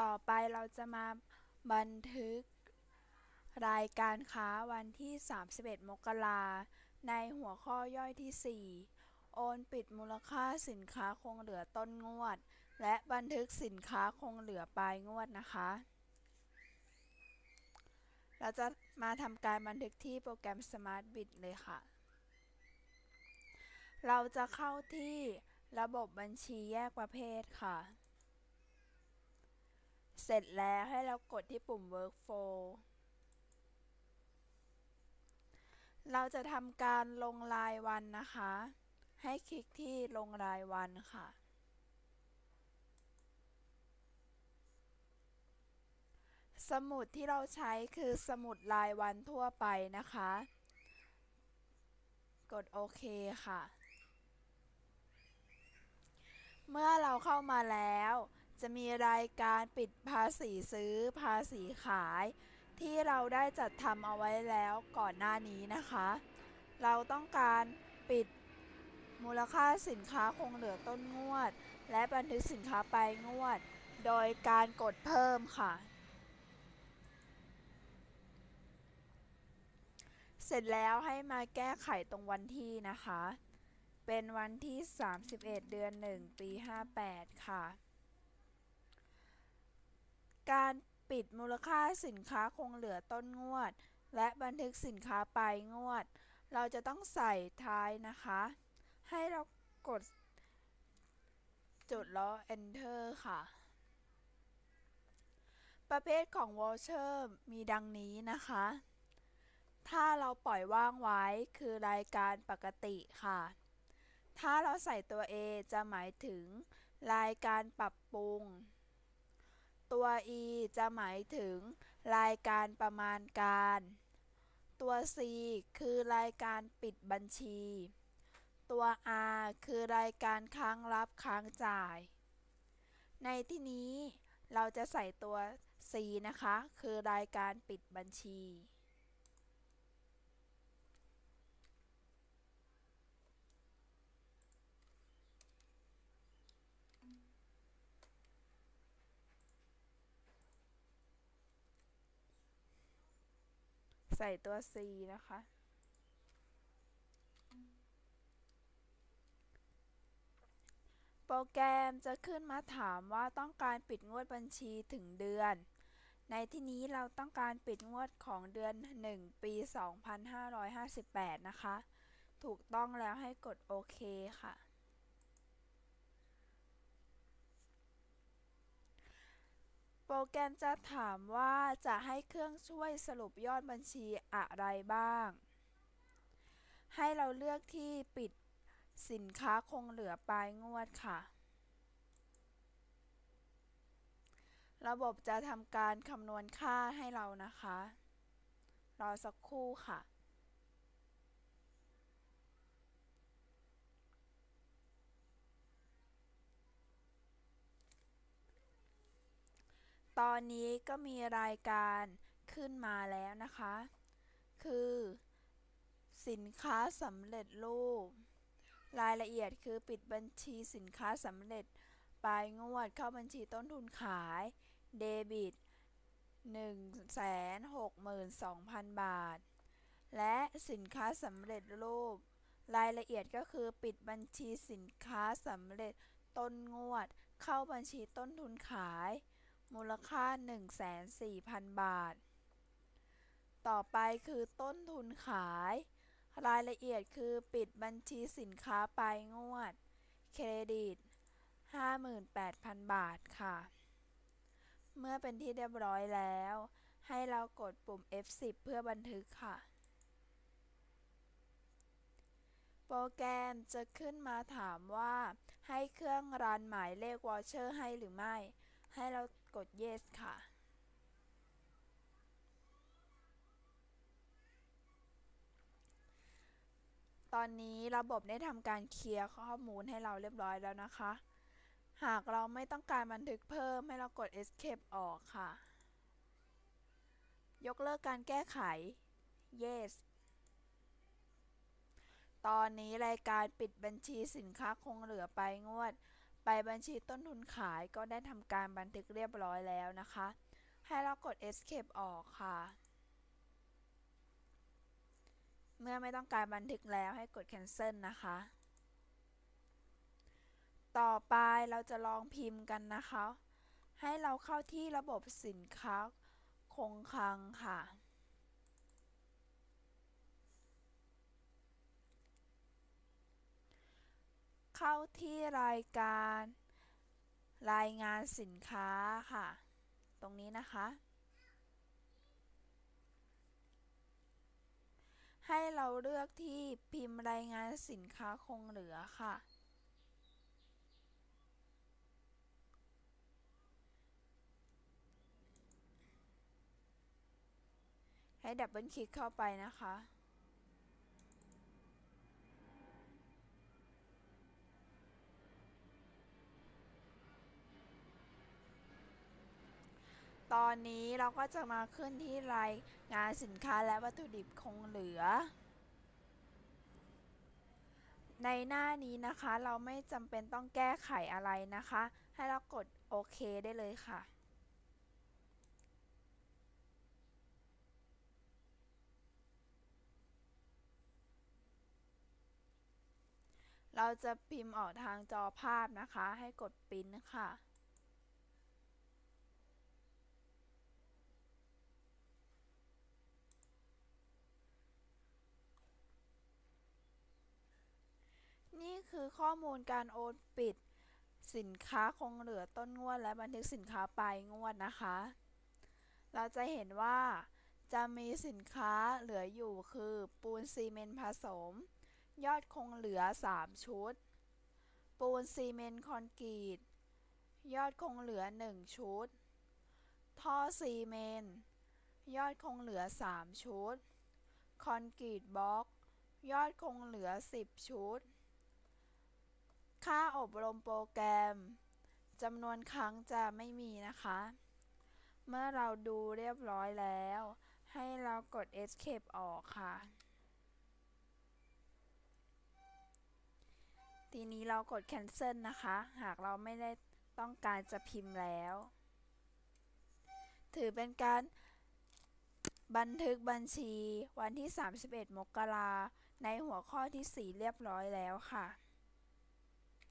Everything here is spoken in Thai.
ต่อไปเราจะมาบันทึก รายการค้าวันที่ 31 มกราในหัวข้อย่อยที่ 4 โอนปิดมูลค่าสินค้าคงเหลือต้นงวด และบันทึกสินค้าคงเหลือปลายงวดนะคะ เราจะมาทำการบันทึกที่โปรแกรม Smart Bit เลยค่ะ เราจะเข้าที่ระบบบัญชีแยกประเภทค่ะ เสร็จแล้วให้เรากดที่ปุ่ม Workflow เราจะทำการลงรายวันนะคะ ให้คลิกที่ลงรายวันค่ะ สมุดที่เราใช้คือสมุดรายวันทั่วไปนะคะ กดโอเคค่ะ เมื่อเราเข้ามาแล้ว จะมีรายการปิดภาษีซื้อภาษีขาย ที่เราได้จัดทำเอาไว้แล้วก่อนหน้านี้นะคะ เราต้องการปิดมูลค่าสินค้าคงเหลือต้นงวด และบันทึกสินค้าปลายงวด โดยการกดเพิ่มค่ะ เสร็จแล้วให้มาแก้ไขตรงวันที่นะคะ เป็นวันที่ 31 เดือน 1 ปี 58 ค่ะ การปิดมูลค่าสินค้าคงเหลือต้นงวด และบันทึกสินค้าปลายงวด เราจะต้องใส่ท้ายนะคะ ให้เรากดจุดแล้ว enter ค่ะ ประเภทของ voucher มีดังนี้นะคะ ถ้าเราปล่อยว่างไว้คือรายการปกติค่ะ ถ้าเราใส่ตัว A จะหมายถึงรายการปรับปรุง ตัว E จะหมายถึงรายการประมาณการ ตัว C คือรายการปิดบัญชี ตัว R คือรายการค้างรับค้างจ่าย ในที่นี้เราจะใส่ตัว C นะคะ คือรายการปิดบัญชี ใส่ตัว C นะคะ โปรแกรมจะขึ้นมาถามว่าต้องการปิดงวดบัญชีถึงเดือน ในที่นี้เราต้องการปิดงวดของเดือน 1 ปี 2558 นะคะ ถูกต้องแล้วให้กดโอเคค่ะ โปรแกรมจะถามว่าจะให้เครื่องช่วยสรุปยอดบัญชีอะไรบ้าง ให้เราเลือกที่ปิดสินค้าคงเหลือปลายงวดค่ะ ระบบจะทำการคำนวณค่าให้เรานะคะ รอสักครู่ค่ะ ตอนนี้ก็มีรายการขึ้นมาแล้วนะคะ คือ สินค้าสำเร็จรูป รายละเอียดคือปิดบัญชีสินค้าสำเร็จปลายงวดเข้าบัญชีต้นทุนขาย เดบิต 162,000 บาท และสินค้าสำเร็จรูป รายละเอียดก็คือปิดบัญชีสินค้าสำเร็จต้นงวด เข้าบัญชีต้นทุนขาย มูลค่า104,000 บาท ต่อไปคือต้นทุนขาย รายละเอียดคือปิดบัญชีสินค้าปลายงวด เครดิต 58,000 บาทค่ะ เมื่อเป็นที่เรียบร้อยแล้ว ให้เรากดปุ่ม F10 เพื่อบันทึกค่ะ โปรแกรมจะขึ้นมาถามว่า ให้เครื่องรันหมายเลขวอเชอร์ให้หรือไม่ให้เรา กด yes ค่ะ ตอนนี้ระบบได้ทำการเคลียร์ข้อมูลให้เราเรียบร้อยแล้วนะคะ หากเราไม่ต้องการบันทึกเพิ่มให้เรากด escape ออกค่ะ ยกเลิกการแก้ไข yes ตอนนี้รายการปิดบัญชีสินค้าคงเหลือไปงวด ไปบัญชีต้นทุนขายก็ได้ทำการบันทึกเรียบร้อยแล้วนะคะ ให้เรากด escape ออกค่ะ เมื่อไม่ต้องการบันทึกแล้วให้กด cancel นะคะ ต่อไปเราจะลองพิมพ์กันนะคะ ให้เราเข้าที่ระบบสินค้าคงคลังค่ะ เข้าที่รายการ รายงานสินค้าค่ะ ตรงนี้นะคะ ให้เราเลือกที่พิมพ์รายงานสินค้าคงเหลือค่ะให้ดับเบิลคลิกเข้าไปนะคะ ตอนนี้เราก็จะมาขึ้นที่รายงานสินค้าและวัตถุดิบคงเหลือ ในหน้านี้นะคะเราไม่จำเป็นต้องแก้ไขอะไรนะคะ ให้เรากดโอเคได้เลยค่ะเราจะพิมพ์ออกทางจอภาพนะคะ ให้กดปิ้นค่ะ นี่คือ ข้อมูลการโอนปิด สินค้าคงเหลือต้นงวด และบันทึกสินค้าปลายงวดนะคะ เราจะเห็นว่าจะมีสินค้าเหลืออยู่คือปูนซีเมนต์ผสม ยอดคงเหลือ 3 ชุด ปูนซีเมนต์คอนกรีต ยอดคงเหลือ 1 ชุด ท่อซีเมนต์ยอดคงเหลือ 3 ชุด คอนกรีตบล็อก ยอดคงเหลือ 10 ชุด ค่าอบรมโปรแกรมจำนวนครั้งจะไม่มีนะคะ เมื่อเราดูเรียบร้อยแล้ว ให้เรากด escape ออกค่ะ ทีนี้เรากด cancel นะคะ หากเราไม่ได้ต้องการจะพิมพ์แล้ว ถือเป็นการบันทึกบัญชีวันที่ 31 มกราในหัวข้อที่ 4 เรียบร้อยแล้วค่ะ